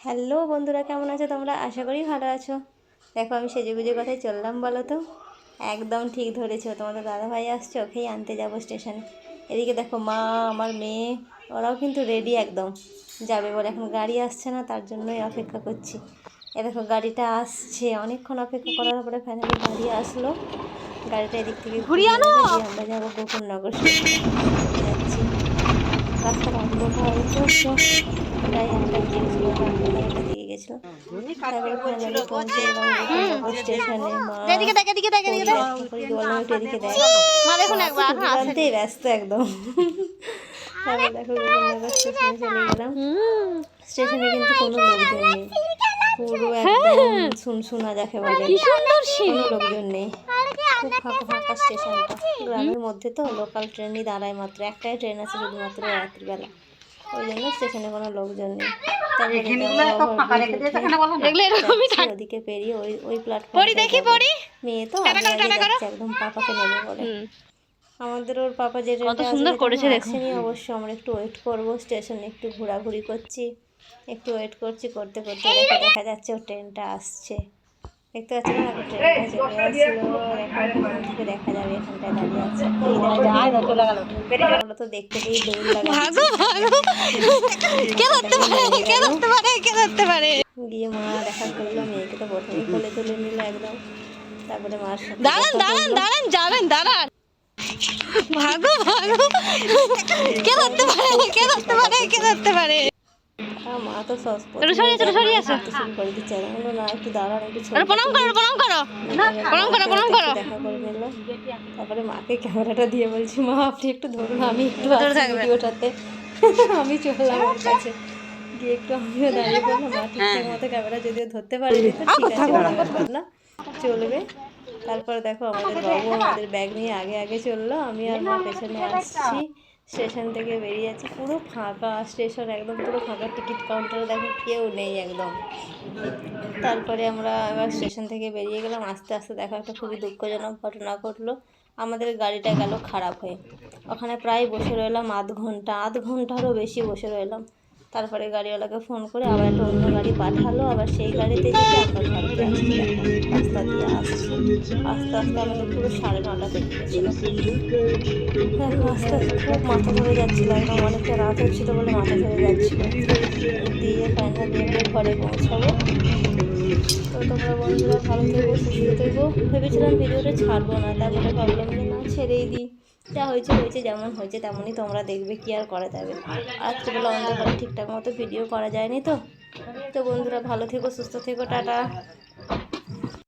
Hello বন্ধুরা কেমন আছো তোমরা? আশা করি ভালো আছো। দেখো আমি সেজে গুজে কোথায় চললাম বলো তো। একদম ঠিক ধরেছো তোমাদের দাদাভাই আসছে ওকেই আনতে যাব স্টেশনে। এদিকে দেখো মা আমার মেয়ে ওরাও কিন্তু রেডি একদম। যাবে বলে এখন গাড়ি আসছে না তার জন্যই অপেক্ষা করছি। এ দেখো গাড়িটা আসছে। অনেকক্ষণ অপেক্ষা করার পরে ফাইনালি গাড়ি আসলো। গাড়িটা এদিক থেকে ঘুরিয়ে আনো! আমরা যাব গোকুলনগর যাচ্ছি। রাস্তাটা অন্ধকার তো তাই স্টেশনে মা দেখুন একবার ব্যস্ত একদম। তারপর দেখো স্টেশনে চলে গেলাম। স্টেশনে কিন্তু কোনো লোকজন নেই। পুরো একদম শুনশুনা যাকে বলে সুন্দর কোনো লোকজন নেই। খুব ফাঁকা ফাঁকা স্টেশনটা গ্রামের মধ্যে তো লোকাল ট্রেনই দাঁড়ায় মাত্র। একটাই ট্রেন আছে শুধুমাত্র রাত্রিবেলা। ওই জন্য স্টেশনে কোনো লোকজন নেই। তারপরে দেখলে এরকমই থাক ওদিকে পেরিয়ে ওই ওই প্ল্যাটফর্ম দেখি পড়ি। মেয়ে তো একদম পাপাকে নেবে বলে। আমাদের ওর পাপা যে কত সুন্দর করেছে দেখো। আসেনি অবশ্য আমরা একটু ওয়েট করব স্টেশনে একটু ঘোরাঘুরি করছি একটু ওয়েট করছি করতে করতে দেখা যাচ্ছে ও ট্রেনটা আসছে। দেখতে পাচ্ছি না? ট্রেনটা চলে আসলো দেখা যাবে এখানটায় দাঁড়িয়ে আছে। তো দেখতে পেয়ে দৌড় লাগাচ্ছি কে ধরতে পারে? কে ধরতে পারে? কে ধরতে পারে? গিয়ে মা দেখা করল মেয়েকে তো প্রথমেই কোলে তুলে নিল একদম। তারপরে মার সাথে দাঁড়ান দাঁড়ান দাঁড়ান যাবেন দাঁড়ান। ভাগো ভাগো। কে ধরতে পারে? কে ধরতে পারে? কে ধরতে পারে? মা তো সস একটু সরিয়ে আসো, একটু সরিয়ে করে দিচ্ছে। আমি বললাম, না একটু দাঁড়ান একটু ছবি প্রণাম করো প্রণাম করো। প্রণাম করো প্রণাম করো। দেখা করে নিল তারপরে মাকে ক্যামেরাটা দিয়ে বলছি মা আপনি একটু ধরুন আমি একটু ভিডিওটাতে। আমি চললাম ওর কাছে। গিয়ে একটু আমিও দাঁড়িয়ে বললাম মা ঠিকঠাক মতো ক্যামেরা যদিও ধরতে পারিনি তো ঠিক আছে না। চলবে। তারপর দেখো আমাদের বাবু আমাদের ব্যাগ নিয়ে আগে আগে চলল। আমি আর মা পেছনে আসছি স্টেশন থেকে বেরিয়ে যাচ্ছি। পুরো ফাঁকা স্টেশন, একদম পুরো ফাঁকা টিকিট কাউন্টারে দেখো কেউ নেই একদম। তারপরে আমরা এবার স্টেশন থেকে বেরিয়ে গেলাম। আস্তে আস্তে দেখা একটা খুবই দুঃখজনক ঘটনা ঘটলো। আমাদের গাড়িটা গেল খারাপ হয়ে। ওখানে প্রায় বসে রইলাম আধ ঘণ্টা, আধ ঘন্টারও বেশি বসে রইলাম। তারপরে গাড়িওয়ালাকে ফোন করে আবার একটা অন্য গাড়ি পাঠালো, আবার সেই গাড়িতে যেতে আমরা বাড়িতে আসছি রাস্তা দিয়ে আসছি। আস্তে আস্তে আমাদের পুরো সাড়ে নটা বেজে গেছিল। দেখো আস্তে আস্তে খুব মাথা ধরে যাচ্ছিল, একদম অনেকটা রাত হচ্ছিল বলে মাথা ধরে যাচ্ছিল। দিয়ে ফাইনালি আমরা ঘরে পৌঁছাবো। তো তোমরা বন্ধুরা ভালো থেকো, সুস্থ থেকো। ভেবেছিলাম ভিডিওটা ছাড়বো না, তারপরে ভাবলাম যে না, ছেড়েই দিই। যা হয়েছে হয়েছে, যেমন হয়েছে তেমনই তোমরা দেখবে কি আর করা যাবে। রাত্রিবেলা অন্ধকারে ঠিকঠাক মতো ভিডিও করা যায়নি তো। তো বন্ধুরা ভালো থেকো, সুস্থ থেকো, টাটা।